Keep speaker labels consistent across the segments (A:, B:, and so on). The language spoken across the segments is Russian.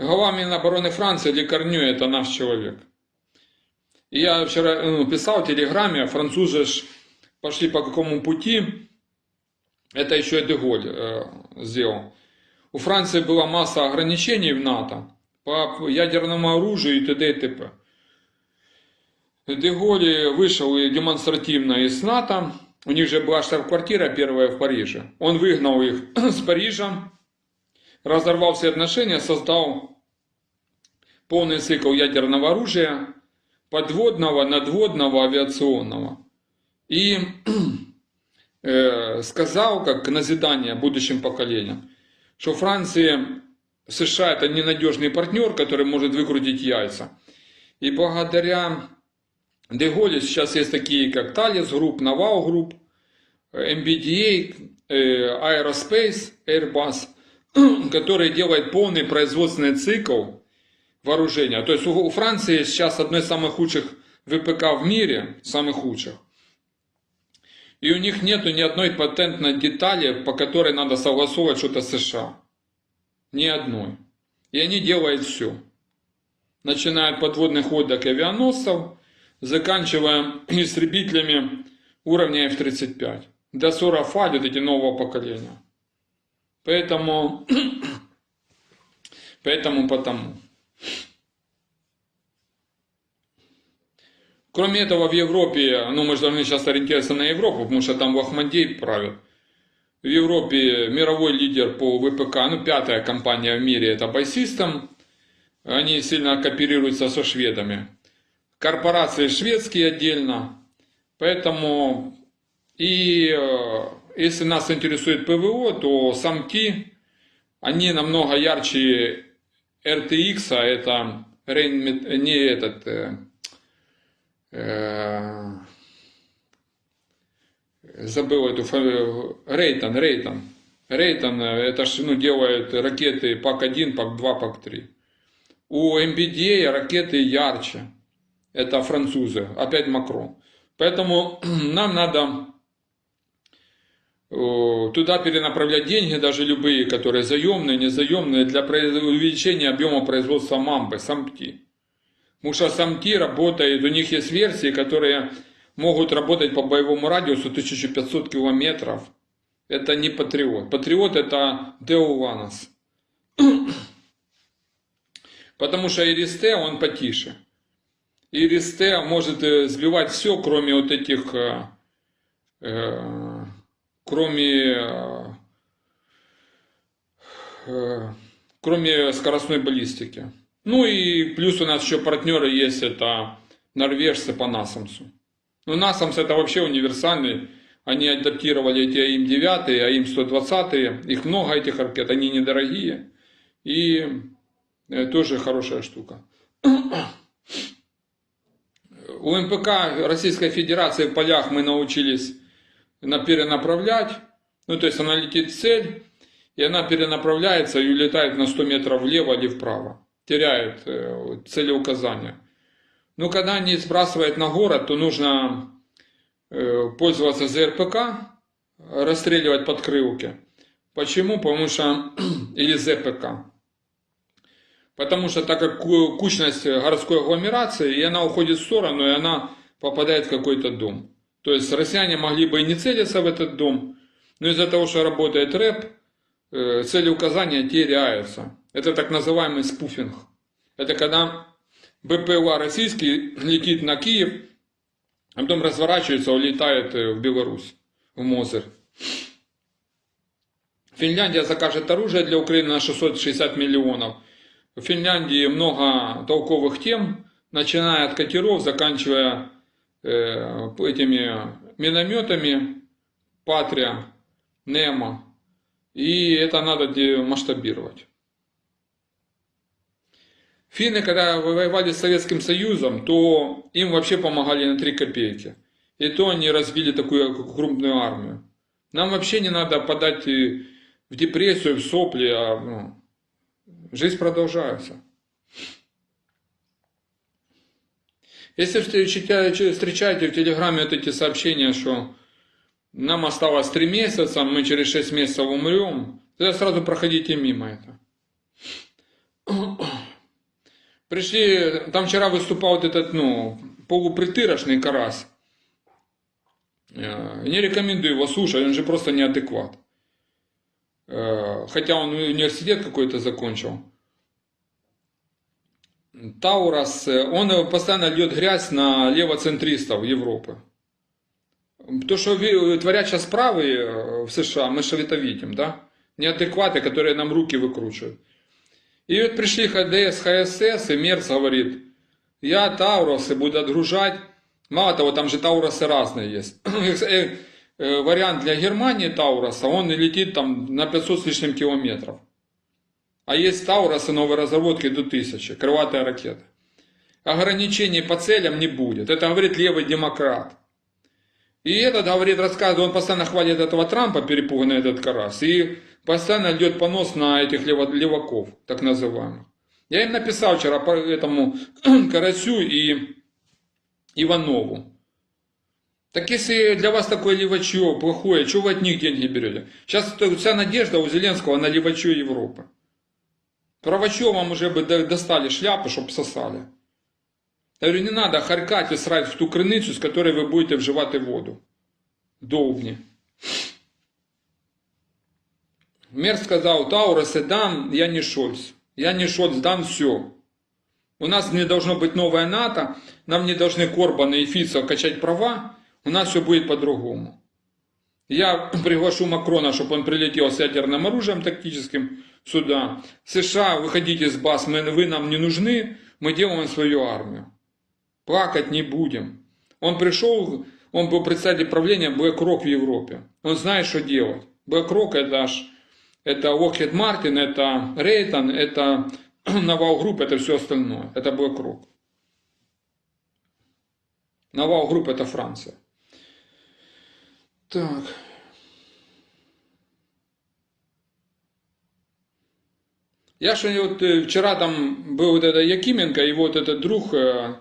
A: глава Минобороны Франции Лекарню это наш человек. Я вчера ну, писал в Телеграме, французы ж пошли по какому пути, это еще и Деголь э, сделал. У Франции была масса ограничений в НАТО по ядерному оружию и т.д. и т.п. Деголь вышел и демонстративно из НАТО, у них же была штаб-квартира первая в Париже. Он выгнал их с Парижа, разорвал все отношения, создал полный цикл ядерного оружия, подводного, надводного, авиационного. И э, сказал, как назидание будущим поколениям, что Франция, США это ненадежный партнер, который может выкрутить яйца. И благодаря Деголе сейчас есть такие, как Thales Group, Naval Group, MBDA, Aerospace, Airbus, который делает полный производственный цикл вооружения. То есть у Франции сейчас одно из самых худших ВПК в мире, самых худших. И у них нету ни одной патентной детали, по которой надо согласовывать что-то США. Ни одной. И они делают все. Начиная от подводных лодок и авианосцев, заканчивая истребителями уровня F-35. До 40 фа, вот эти нового поколения. Поэтому, поэтому, потому. Кроме этого, в Европе, ну мы же должны сейчас ориентироваться на Европу, потому что там Вахмандей правит. В Европе мировой лидер по ВПК, ну пятая компания в мире, это Байсистем. Они сильно кооперируются со шведами. Корпорации шведские отдельно. Поэтому и э, если нас интересует ПВО, то самки, они намного ярче RTX, а это не этот э, э, забыл эту фамилию, Рейтон, Рейтон. Рейтон, это ж, ну, делает ракеты ПАК-1, ПАК-2, ПАК-3. У MBDA ракеты ярче. Это французы, опять Макрон. Поэтому нам надо туда перенаправлять деньги, даже любые, которые заемные, незаемные, для увеличения объема производства мамбы, самки. Потому что самки работают, у них есть версии, которые могут работать по боевому радиусу 1500 километров. Это не патриот. Патриот это Деуванос. Потому что Иристе, он потише. Иристе может э, сбивать все, кроме вот этих э, э, кроме, э, кроме скоростной баллистики. Ну и плюс у нас еще партнеры есть, это норвежцы по Насамсу. Ну Насамс это вообще универсальный, они адаптировали эти АИМ-9, АИМ-120, их много этих ракет, они недорогие и э, тоже хорошая штука. У МПК Российской Федерации в полях мы научились перенаправлять, ну то есть она летит в цель, и она перенаправляется и улетает на 100 метров влево или вправо, теряет э, целеуказание. Но когда они сбрасывают на город, то нужно э, пользоваться ЗРПК, расстреливать подкрылки. Почему? Потому что, или ЗПК. Потому что так как кучность городской агломерации, и она уходит в сторону, и она попадает в какой-то дом. То есть россияне могли бы и не целиться в этот дом, но из-за того, что работает рэп, э, цели указания теряются. Это так называемый спуфинг. Это когда БПЛА российский летит на Киев, а потом разворачивается, улетает э, в Беларусь, в Мозырь. Финляндия закажет оружие для Украины на 660 миллионов. В Финляндии много толковых тем, начиная от катеров, заканчивая Э, этими минометами Патрия, Немо. И это надо масштабировать. Финны, когда воевали с Советским Союзом, то им вообще помогали на 3 копейки. И то они разбили такую крупную армию. Нам вообще не надо подать в депрессию, в сопли, а ну, жизнь продолжается. Если встречаете в Телеграме вот эти сообщения, что нам осталось 3 месяца, мы через 6 месяцев умрем, тогда сразу проходите мимо это. Пришли, там вчера выступал вот этот, ну, полупритырошный карась. Э, Не рекомендую его слушать, он же просто неадекват. Э, Хотя он университет какой-то закончил. Таурас, э, он э, постоянно льет грязь на левоцентристов Европы. То, что ви- творят сейчас правые э, в США, мы же это видим, да? Неадекваты, которые нам руки выкручивают. И вот пришли ХДС, ХСС, и Мерц говорит, я Таурусы буду отгружать. Мало того, там же Таурусы разные есть. Э, э, Вариант для Германии Тауруса, он летит там на 500 с лишним километров. А есть Таурусы новой разработки до 1000, крылатая ракета. Ограничений по целям не будет. Это говорит левый демократ. И этот, говорит, рассказывает, он постоянно хвалит этого Трампа, перепуганный этот карас, и постоянно идет понос на этих леваков, так называемых. Я им написал вчера по этому Карасю и Иванову. Так если для вас такое левачье плохое, что вы от них деньги берете? Сейчас вся надежда у Зеленского на левачье Европы. Правачье вам уже бы до- достали шляпы, чтобы сосали. Я говорю, не надо харкать и срать в ту криницю, з которой ви будете вживати воду. Довбні. Мер сказал, Таурусы дам, я не Шольц. Я не Шольц, дам все. У нас не должно быть новое НАТО, нам не должны Корбан и Фицо качать права, у нас все будет по-другому. Я приглашу Макрона, чтобы он прилетел с ядерным оружием тактическим сюда. США, выходите с баз, мы, вы нам не нужны, мы делаем свою армию. Плакать не будем. Он пришел, он был председатель правления BlackRock в Европе. Он знает, что делать. BlackRock это аж, это Lockheed Martin, это Рейтон, это Naval Group, это все остальное. Это BlackRock. Naval Group это Франция. Так. Я что вот э, вчера там был вот это Якименко и вот этот друг э,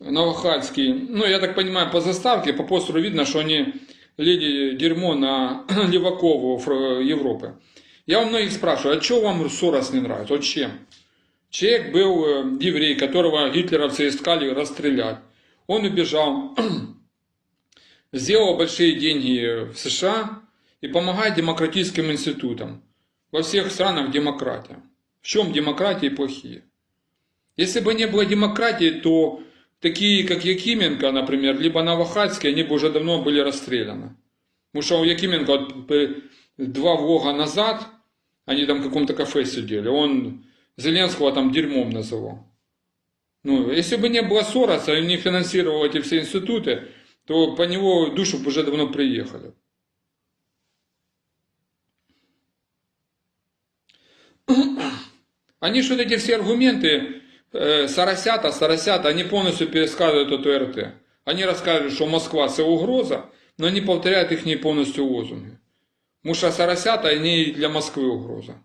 A: Новохальский. Ну, я так понимаю, по заставке, по постеру видно, что они леди дерьмо на Левакову фр- Европы. Я у многих спрашиваю, а что вам Сорос не нравится? Вот чем? Человек был э, еврей, которого гитлеровцы искали расстрелять. Он убежал, сделал большие деньги в США и помогает демократическим институтам. Во всех странах демократия. В чем демократии плохие? Если бы не было демократии, то такие, как Якименко, например, либо Новохадский, они бы уже давно были расстреляны. Потому что у Якименко вот, два влога назад, они там в каком-то кафе сидели, он Зеленского там дерьмом называл. Ну, если бы не было Сороса и не финансировал эти все институты, то по него душу уже давно приехали. Они что эти все аргументы э, соросята, соросята, они полностью пересказывают эту РТ. Они рассказывают, что Москва це угроза, но они повторяют их не полностью лозунги. Потому что соросята, они для Москвы угроза.